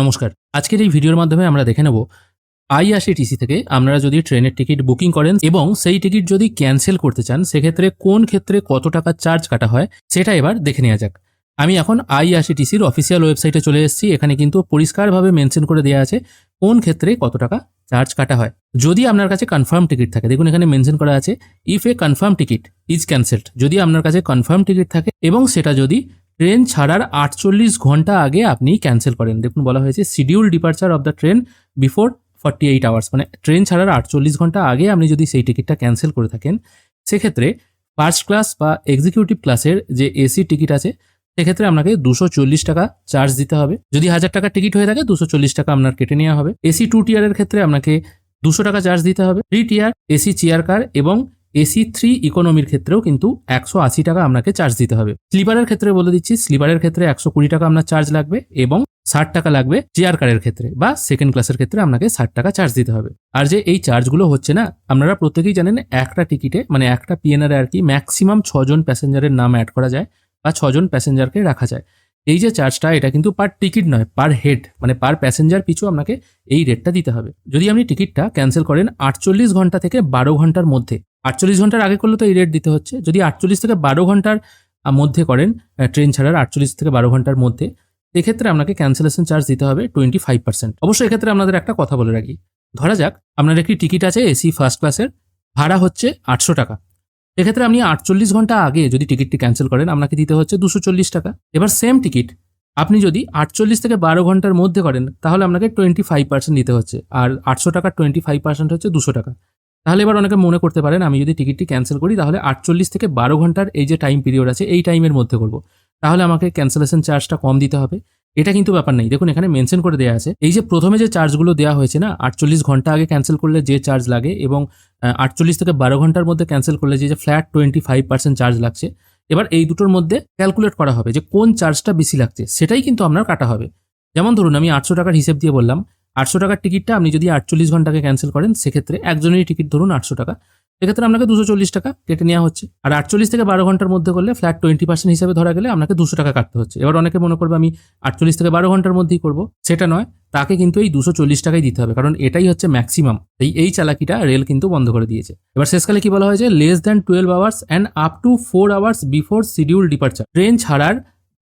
নমস্কার। আজকের এই ভিডিওর মাধ্যমে আমরা দেখে নেব আইআরসিটিসি থেকে আপনারা যদি ট্রেনের টিকিট বুকিং করেন এবং সেই টিকিট যদি ক্যান্সেল করতে চান, সেক্ষেত্রে কোন ক্ষেত্রে কত টাকা চার্জ কাটা হয় সেটা এবার দেখে নেওয়া যাক। আমি এখন আইআরসিটিসির অফিসিয়াল ওয়েবসাইটে চলে এসেছি। এখানে কিন্তু পরিষ্কারভাবে মেনশন করে দেওয়া আছে কোন ক্ষেত্রে কত টাকা চার্জ কাটা হয়। যদি আপনার কাছে কনফার্ম টিকিট থাকে, দেখুন এখানে মেনশন করা আছে, if a confirm ticket is cancelled. যদি আপনার কাছে কনফার্ম টিকিট থাকে এবং সেটা যদি ট্রেন ছাড়ার আটচল্লিশ ঘণ্টা আগে আপনি ক্যান্সেল করেন। দেখুন, বলা হয়েছে schedule departure of the train before forty eight hours মানে ট্রেন ছাড়ার আটচল্লিশ ঘণ্টা আগে আপনি যদি সেই টিকিটটা ক্যান্সেল করে থাকেন, সেক্ষেত্রে ফার্স্ট ক্লাস বা এক্সিকিউটিভ ক্লাসের যে এসি টিকিট আছে, সেক্ষেত্রে আপনাকে দুশো চল্লিশ টাকা চার্জ দিতে হবে। যদি হাজার টাকার টিকিট হয়ে থাকে, দুশো চল্লিশ টাকা আপনার কেটে নেওয়া হবে। এসি টু টিয়ারের ক্ষেত্রে আপনাকে দুশো টাকা চার্জ দিতে হবে। Three tier AC chair car এবং এসি থ্রি ইকোনমির ক্ষেত্রেও কিন্তু একশো আশি টাকা আপনাকে চার্জ দিতে হবে। স্লিপারের ক্ষেত্রে বলে দিচ্ছি স্লিপারের ক্ষেত্রে একশো কুড়ি টাকা আপনার চার্জ লাগবে এবং ষাট টাকা লাগবে চেয়ার কারের ক্ষেত্রে বা সেকেন্ড ক্লাসের ক্ষেত্রে আপনাকে ষাট টাকা চার্জ দিতে হবে। আর যে এই চার্জগুলো হচ্ছে না, আপনারা প্রত্যেকেই জানেন একটা টিকিটে মানে একটা পিএনআর আর কি ম্যাক্সিমাম ছজন প্যাসেঞ্জারের নাম অ্যাড করা যায় বা ছজন প্যাসেঞ্জারকে রাখা যায়। এই যে চার্জটা এটা কিন্তু পার টিকিট নয় পার হেড মানে পার প্যাসেঞ্জার পিছু আপনাকে এই রেটটা দিতে হবে। যদি আপনি টিকিটটা ক্যান্সেল করেন আটচল্লিশ ঘণ্টা থেকে বারো ঘণ্টার মধ্যে আটচল্লিশ ঘণ্টার আগে করলে তো এই রেট দিতে হচ্ছে। যদি আটচল্লিশ থেকে বারো ঘণ্টার মধ্যে করেন ট্রেন ছাড়ার আটচল্লিশ থেকে বারো ঘণ্টার মধ্যে, এক্ষেত্রে আপনাকে ক্যান্সেলেশন চার্জ দিতে হবে টোয়েন্টি ফাইভ পার্সেন্ট অবশ্যই এক্ষেত্রে আপনাদের একটা কথা বলে রাখি। ধরা যাক, আপনার একটি টিকিট আছে এসি ফার্স্ট ক্লাসের ভাড়া হচ্ছে আটশো টাকা। এক্ষেত্রে আপনি আটচল্লিশ ঘণ্টা আগে যদি টিকিটটি ক্যান্সেল করেন, আপনাকে দিতে হচ্ছে দুশো চল্লিশ টাকা। এবার সেম টিকিট আপনি যদি আটচল্লিশ থেকে বারো ঘণ্টার মধ্যে করেন, তাহলে আপনাকে টোয়েন্টি ফাইভ পার্সেন্ট দিতে হচ্ছে। আর আটশো টাকার টোয়েন্টি ফাইভ পার্সেন্ট হচ্ছে দুশো টাকা। তাহলে এবার অনেকে মনে করতে পারেন, আমি যদি টিকিটটি ক্যান্সেল করি, তাহলে আটচল্লিশ থেকে বারো ঘণ্টার এই যে টাইম পিরিয়ড আছে, এই টাইমের মধ্যে করব। তাহলে আমাকে ক্যান্সেলেশন চার্জটা কম দিতে হবে। এটা কিন্তু ব্যাপার নেই। দেখুন, এখানে মেনশন করে দেওয়া আছে। এই যে প্রথমে যে চার্জগুলো দেওয়া হয়েছে না, আটচল্লিশ ঘণ্টা আগে ক্যান্সেল করলে যে চার্জ লাগে এবং আটচল্লিশ থেকে বারো ঘণ্টার মধ্যে ক্যান্সেল করলে যে flat twenty five percent charge লাগছে, এবার এই দুটোর মধ্যে ক্যালকুলেট করা হবে যে কোন চার্জটা বেশি লাগছে, সেটাই কিন্তু আপনার কাটা হবে। যেমন ধরুন, আমি আটশো টাকার হিসেব দিয়ে বললাম আটশো টাকার টিকিটটা আপনি যদি আটচল্লিশ ঘন্টাকে ক্যান্সেল করেন, সেক্ষেত্রে একজনেরই টিকিট ধরুন আটশো টাকা। সেক্ষেত্রে আপনাকে দুশো চল্লিশ টাকা কেটে নেওয়া হচ্ছে। আর আটচল্লিশ থেকে বারো ঘণ্টার মধ্যে করলে ফ্ল্যাট টোয়েন্টি পার্সেন্ট হিসাবে ধরা গেলে আপনাকে দুশো টাকা কাটতে হচ্ছে। এবার অনেকে মনে করবে আমি আটচল্লিশ থেকে বারো ঘণ্টার মধ্যেই করব। সেটা নয়, তাকে কিন্তু এই দুশো চল্লিশ টাকাই দিতে হবে। কারণ এটাই হচ্ছে ম্যাক্সিমাম এই এই চালাকিটা রেল কিন্তু বন্ধ করে দিয়েছে। এবার শেষকালে কি বলা হয়েছে? Less than twelve hours and up to four hours before schedule departure train ছাড়ার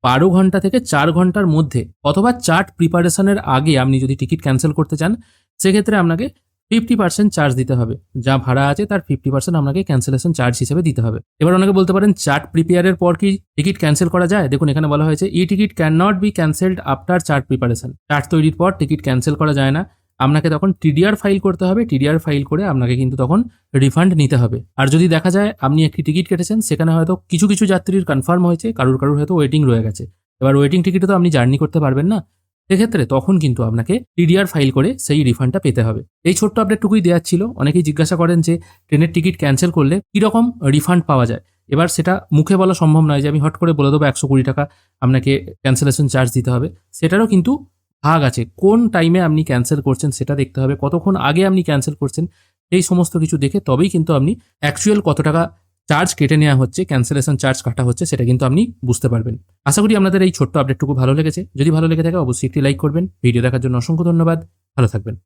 বারো ঘণ্টা থেকে চার ঘণ্টার মধ্যে অথবা চার্ট প্রিপারেশনের আগে আপনি যদি টিকিট ক্যান্সেল করতে চান, সেক্ষেত্রে আপনাকে ফিফটি পার্সেন্ট চার্জ দিতে হবে। যা ভাড়া আছে তার ফিফটি পার্সেন্ট আপনাকে ক্যান্সেলেশন চার্জ হিসেবে দিতে হবে। এবার অনেকে বলতে পারেন, চার্ট প্রিপেয়ারের পর কি টিকিট ক্যান্সেল করা যায়? দেখুন, এখানে বলা হয়েছে, e ticket can not be cancelled after chart preparation. Chart তৈরির পর টিকিট ক্যান্সেল করা যায় না। আপনাকে তখন টিডিআর ফাইল করতে হবে, টিডিআর ফাইল করে আপনাকে কিন্তু তখন রিফান্ড নিতে হবে। আর যদি দেখা যায় আপনি একটি টিকিট কেটেছেন, সেখানে হয়তো কিছু কিছু যাত্রীর কনফার্ম হয়েছে, কারুর কারুর হয়তো ওয়েটিং রয়ে গেছে। এবার ওয়েটিং টিকিটে তো আপনি জার্নি করতে পারবেন না। সেক্ষেত্রে তখন কিন্তু আপনাকে টিডিআর ফাইল করে সেই রিফান্ডটা পেতে হবে। এই ছোট্ট আপডেটটুকুই দেওয়ার ছিল। অনেকেই জিজ্ঞাসা করেন যে, ট্রেনের টিকিট ক্যান্সেল করলে কীরকম রিফান্ড পাওয়া যায়? এবার সেটা মুখে বলা সম্ভব নয় যে, আমি হট করে বলে দেবো একশো কুড়ি টাকা আপনাকে ক্যান্সেলেশন চার্জ দিতে হবে। সেটারও কিন্তু ভাগ আছে। কোন টাইমে আপনি ক্যান্সেল করছেন সেটা দেখতে হবে। কতক্ষণ আগে আপনি ক্যান্সেল করছেন এই সমস্ত কিছু দেখে তবেই কিন্তু আপনি অ্যাকচুয়াল কত টাকা চার্জ কেটে নেওয়া হচ্ছে ক্যান্সেলেশন চার্জ কাটা হচ্ছে সেটা কিন্তু আপনি বুঝতে পারবেন। আশা করি আপনাদের এই ছোট্ট আপডেটটুকু ভালো লেগেছে। যদি ভালো লেগে থাকে অবশ্যই একটি লাইক করবেন। ভিডিও দেখার জন্য অসংখ্য ধন্যবাদ। ভালো থাকবেন।